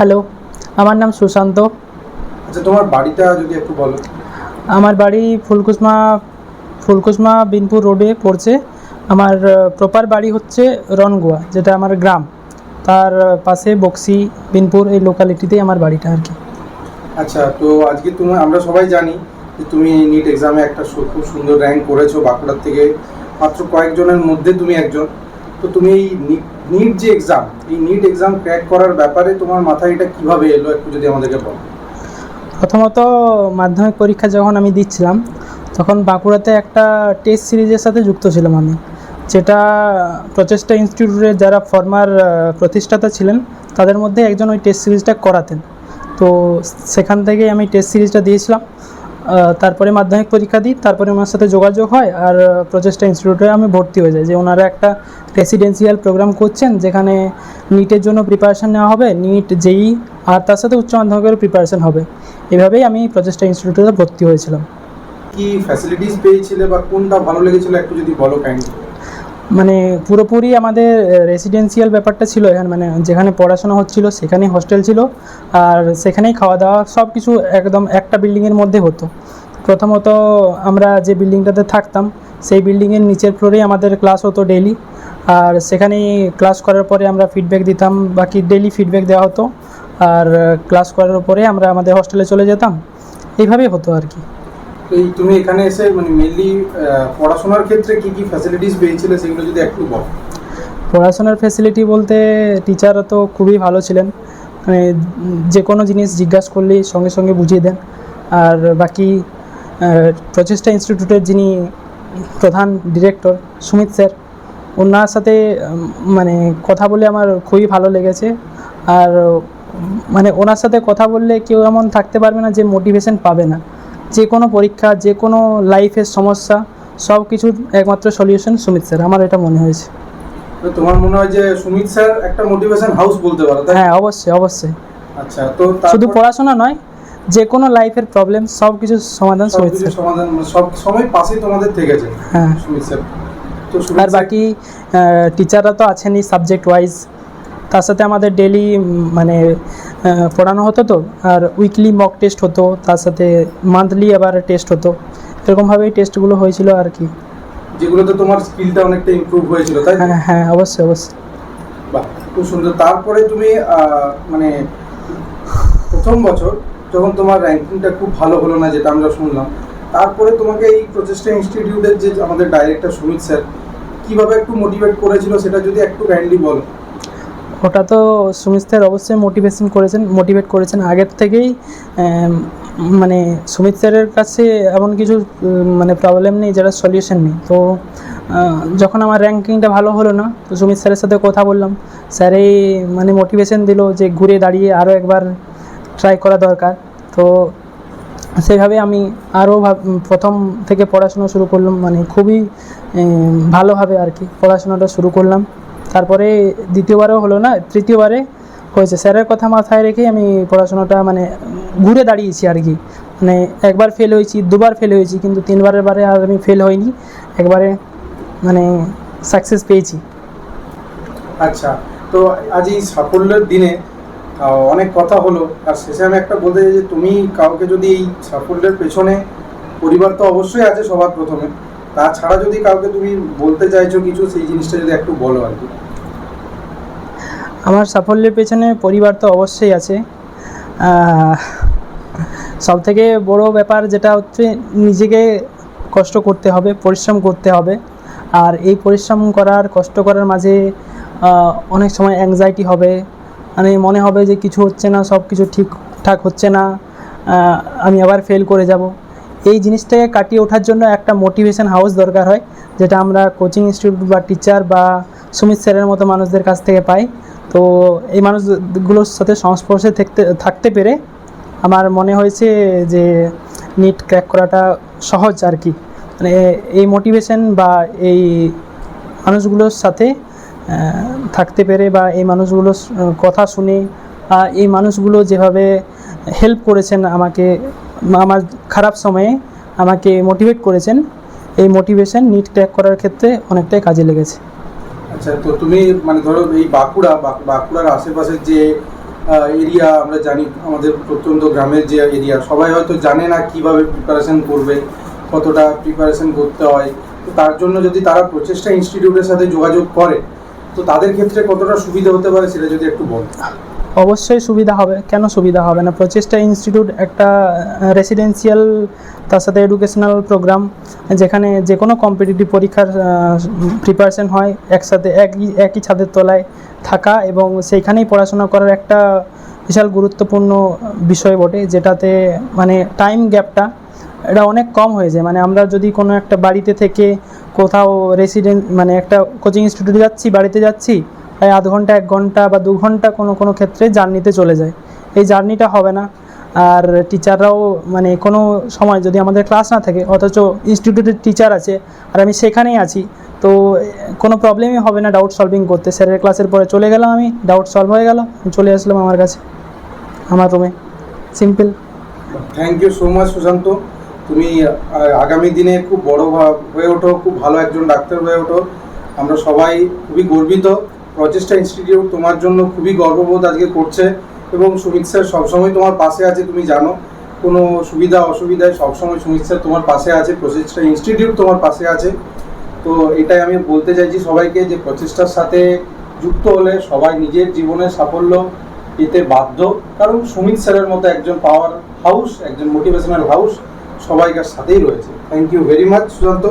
Hello আমার নাম সুশান্ত। আচ্ছা তোমার বাড়িটা যদি একটু বলো। আমার বাড়ি ফুলকুসমা ফুলকুসমা বিনপুর রোডে পড়ছে। আমার প্রপার বাড়ি হচ্ছে রনগুয়া যেটা আমার গ্রাম। তার পাশে বক্সি বিনপুর এই লোকালিটিতেই আমার বাড়িটা আর কি। আচ্ছা তো আজকে তুমি আমরা সবাই জানি যে তুমি নিট এক্সামে একটা খুব সুন্দর র্যাঙ্ক করেছ বাঁকুড়ার থেকে। মাত্র কয়েকজনের মধ্যে তুমি একজন। তো তুমি এই নিট যে এক্সাম এই নিট এক্সাম ক্র্যাক করার ব্যাপারে তোমার মাথায় এটা কীভাবে এলো, একটু যদি আমাদেরকে বলো? প্রথমত মাধ্যমিক পরীক্ষা যখন আমি দিচ্ছিলাম, তখন বাঁকুড়াতে একটা টেস্ট সিরিজের সাথে যুক্ত ছিলাম আমি, যেটা প্রচেষ্টা ইনস্টিটিউটের যারা ফর্মার প্রতিষ্ঠাতা ছিলেন, তাদের মধ্যে একজন ওই টেস্ট সিরিজটা করাতেন। তো সেখান থেকেই আমি টেস্ট সিরিজটা দিয়েছিলাম। তারপরে মাধ্যমিক পরীক্ষা দিই তারপরে ওনার সাথে যোগাযোগ হয় আর প্রচেষ্টা ইনস্টিটিউটে আমি ভর্তি হয়ে যাই। যে ওনারা একটা রেসিডেন্সিয়াল প্রোগ্রাম করছেন যেখানে নিটের জন্য প্রিপারেশান নেওয়া হবে নিট জেই আর তার সাথে উচ্চ মাধ্যমিকের প্রিপারেশান হবে। এভাবেই আমি প্রচেষ্টা ইনস্টিটিউটে ভর্তি হয়েছিলাম। কি ফ্যাসিলিটিস পেয়েছিলে বা কোনটা ভালো লেগেছিল একটু যদি বলো কাইন্ডলি মানে পুরোপুরি আমাদের রেসিডেন্সিয়াল ব্যাপারটা ছিল এখানে মানে যেখানে পড়াশোনা হচ্ছিল সেখানেই হোস্টেল ছিল আর সেখানেই খাওয়া দাওয়া সব কিছু একদম একটা বিল্ডিংয়ের মধ্যে হতো। প্রথমত আমরা যে বিল্ডিংটাতে থাকতাম সেই বিল্ডিংয়ের নিচের ফ্লোরেই আমাদের ক্লাস হতো ডেলি আর সেখানেই ক্লাস করার পরে আমরা ফিডব্যাক দিতাম বাকি ডেইলি ফিডব্যাক দেওয়া হতো। আর ক্লাস করার পরে আমরা আমাদের হস্টেলে চলে যেতাম। এইভাবেই হতো আর কি। এই তুমি এখানে এসে মানে মেনলি পড়াশোনার ক্ষেত্রে কি কি ফ্যাসিলিটিস পেয়েছিলে সেগুলো যদি একটু বলো? পড়াশোনার ফেসিলিটি বলতে টিচার তো খুবই ভালো ছিলেন। মানে যে কোনো জিনিস জিজ্ঞাসা করলেই সঙ্গে সঙ্গে বুঝিয়ে দেন। আর বাকি প্রচেষ্টা ইনস্টিটিউটের যিনি প্রধান ডিরেক্টর সুমিত স্যার ওনার সাথে মানে কথা বলে আমার খুবই ভালো লেগেছে। আর মানে ওনার সাথে কথা বললে কেউ এমন থাকতে পারবে না যে মোটিভেশন পাবে না। যে কোনো পরীক্ষা যে কোনো লাইফের সমস্যা সব কিছুর একমাত্র সলিউশন সুমিত স্যার। আমার এটা মনে হয়েছে। তোমার মনে হয় যে সুমিত স্যার একটা মোটিভেশন হাউস বলতে পারো হ্যাঁ অবশ্যই অবশ্যই। আচ্ছা তো শুধু পড়াশোনা নয় যে কোনো লাইফের প্রবলেম সব কিছু সমাধান সব সুমিত স্যার সমাধান মানে সব সময় পাশেই তোমাদের থেকেছে হ্যাঁ। সুমিত স্যার তো আর বাকি টিচাররা তো আছেনই সাবজেক্ট ওয়াইজ তার সাথে আমাদের ডেলি মানে পড়ানো হতো তো আর উইকলি মক টেস্ট হতো তার সাথে মান্থলি আবার টেস্ট হতো। এরকমভাবেই টেস্টগুলো হয়েছিল আর কি। যেগুলোতে তোমার স্কিলটা অনেকটা ইমপ্রুভ হয়েছিল তাই? হ্যাঁ হ্যাঁ অবশ্যই অবশ্যই। বাহ খুব সুন্দর। তারপরে তুমি মানে প্রথম বছর যখন তোমার র্যাঙ্কিংটা খুব ভালো হলো না যেটা আমরা শুনলাম। তারপরে তোমাকে এই প্রচেষ্টা ইনস্টিটিউটের যে আমাদের ডাইরেক্টর সুমিত স্যার কীভাবে একটু মোটিভেট করেছিল সেটা যদি একটু কাইন্ডলি বলো? ওটা তো সুমিত স্যার অবশ্যই মোটিভেশন করেছেন মোটিভেট করেছেন। আগের থেকেই মানে সুমিত স্যারের কাছে এমন কিছু মানে প্রবলেম নেই যেটা সলিউশন নেই। তো যখন আমার র্যাঙ্কিংটা ভালো হলো না, তো সুমিত স্যারের সাথে কথা বললাম। স্যার এই মানে মোটিভেশন দিল যে ঘুরে দাঁড়িয়ে আরও একবার ট্রাই করা দরকার। তো সেইভাবে আমি আরও প্রথম থেকে পড়াশোনা শুরু করলাম মানে খুবই ভালোভাবে আর কি পড়াশোনাটা শুরু করলাম। তারপরে দ্বিতীয়বারও হলো না, তৃতীয়বারে হয়েছে। স্যারের কথা মাথায় রেখেই আমি পড়াশোনাটা মানে ঘুরে দাঁড়িয়েছি আর কি। মানে একবার ফেল হয়েছি, দুবার ফেল হয়েছি, কিন্তু তিনবারের বারে আর আমি ফেল হইনি। একবারে মানে সাকসেস পেয়েছি। আচ্ছা তো আজ এই সাফল্যের দিনে অনেক কথা হলো। আর শেষে আমি একটা বলতে চাই যে, তুমি কাউকে যদি এই সাফল্যের পেছনে, পরিবার তো অবশ্যই আছে সবার প্রথমে, তাছাড়া যদি কাউকে তুমি বলতে চাইছো কিছু, সেই জিনিসটা যদি একটু বলো আর কি। আমার সাফল্যের পেছনে পরিবার তো অবশ্যই আছে। সব থেকে বড় ব্যাপার যেটা হচ্ছে, নিজেকে কষ্ট করতে হবে, পরিশ্রম করতে হবে। আর এই পরিশ্রম করার, কষ্ট করার মাঝে অনেক সময় অ্যাংজাইটি হবে মানে মনে হবে যে কিছু হচ্ছে না, সব কিছু ঠিকঠাক হচ্ছে না আমি আবার ফেল করে যাব। এই জিনিসটাকে কাটিয়ে ওঠার জন্য একটা মোটিভেশন হাউস দরকার হয়, যেটা আমরা কোচিং ইনস্টিটিউট বা টিচার বা সুমিত স্যারের মতো মানুষদের কাছ থেকে পাই। তো এই মানুষগুলোর সাথে সংস্পর্শে থাকতে থাকতে পেরে আমার মনে হয়েছে যে নিট ক্র্যাক করাটা সহজ আর কি। মানে এই মোটিভেশন বা এই মানুষগুলোর সাথে থাকতে পেরে বা এই মানুষগুলোর স- কথা শুনে এই মানুষগুলো যেভাবে হেল্প করেছেন আমাকে আমার খারাপ সময়ে আমাকে মোটিভেট করেছেন, এই মোটিভেশন নিট ক্র্যাক করার ক্ষেত্রে অনেকটাই কাজে লেগেছে। আচ্ছা তো তুমি মানে ধরো এই বাঁকুড়া বাঁকুড়ার আশেপাশের যে এরিয়া আমরা জানি, আমাদের প্রত্যন্ত গ্রামের যে এরিয়া সবাই হয়তো জানে না কীভাবে প্রিপারেশন করবে, কতটা প্রিপারেশন করতে হয়। তো তার জন্য যদি তারা প্রচেষ্টা ইনস্টিটিউটের সাথে যোগাযোগ করে তো তাদের ক্ষেত্রে কতটা সুবিধা হতে পারে সেটা যদি একটু অবশ্যই সুবিধা হবে। কেন সুবিধা হবে না? প্রচেষ্টা ইনস্টিটিউট একটা রেসিডেন্সিয়াল তার সাথে এডুকেশনাল প্রোগ্রাম যেখানে যে কোনো কম্পিটিটিভ পরীক্ষার প্রিপারেশন হয় একসাথে, একই একই ছাদের তলায় থাকা এবং সেইখানেই পড়াশোনা করার একটা বিশাল গুরুত্বপূর্ণ বিষয় বটে, যেটাতে মানে টাইম গ্যাপটা এটা অনেক কম হয়ে যায়। মানে আমরা যদি কোনো একটা বাড়িতে থেকে কোথাও রেসিডেন্ট মানে একটা কোচিং ইনস্টিটিউটে যাচ্ছি, বাড়িতে যাচ্ছি, প্রায় আধ ঘণ্টা, এক ঘণ্টা বা দু ঘণ্টা কোনো কোনো ক্ষেত্রে জার্নিতে চলে যায়। এই জার্নিটা হবে না। আর টিচাররাও মানে কোনো সময় যদি আমাদের ক্লাস না থাকে, অথচ ইনস্টিটিউটের টিচার আছে, আর আমি সেখানেই আছি, তো কোনো প্রবলেমই হবে না ডাউট সলভিং করতে। স্যারের ক্লাসের পরে চলে গেলাম আমি ডাউট সলভ হয়ে গেল চলে আসলাম আমার কাছে, আমার রুমে simple thank you so much Sushant. তুমি আগামী দিনে খুব বড় হয়ে ওঠো, খুব ভালো একজন ডাক্তার হয়ে ওঠো। আমরা সবাই খুবই গর্বিত। প্রচেষ্টা ইনস্টিটিউট তোমার জন্য খুবই গর্ববোধ আজকে করছে এবং সুমিত স্যার সবসময় তোমার পাশে আছে, তুমি জানো। কোনো সুবিধা, অসুবিধায় সবসময় সুমিত স্যার তোমার পাশে আছে, প্রচেষ্টা ইনস্টিটিউট তোমার পাশে আছে। তো এটাই আমি বলতে চাইছি সবাইকে যে প্রচেষ্টার সাথে যুক্ত হলে সবাই নিজের জীবনের সাফল্য পেতে বাধ্য। কারণ সুমিত স্যারের মতো একজন পাওয়ার হাউস একজন মোটিভেশনাল হাউস সবাইকার সাথেই রয়েছে। Thank you very much Sushant.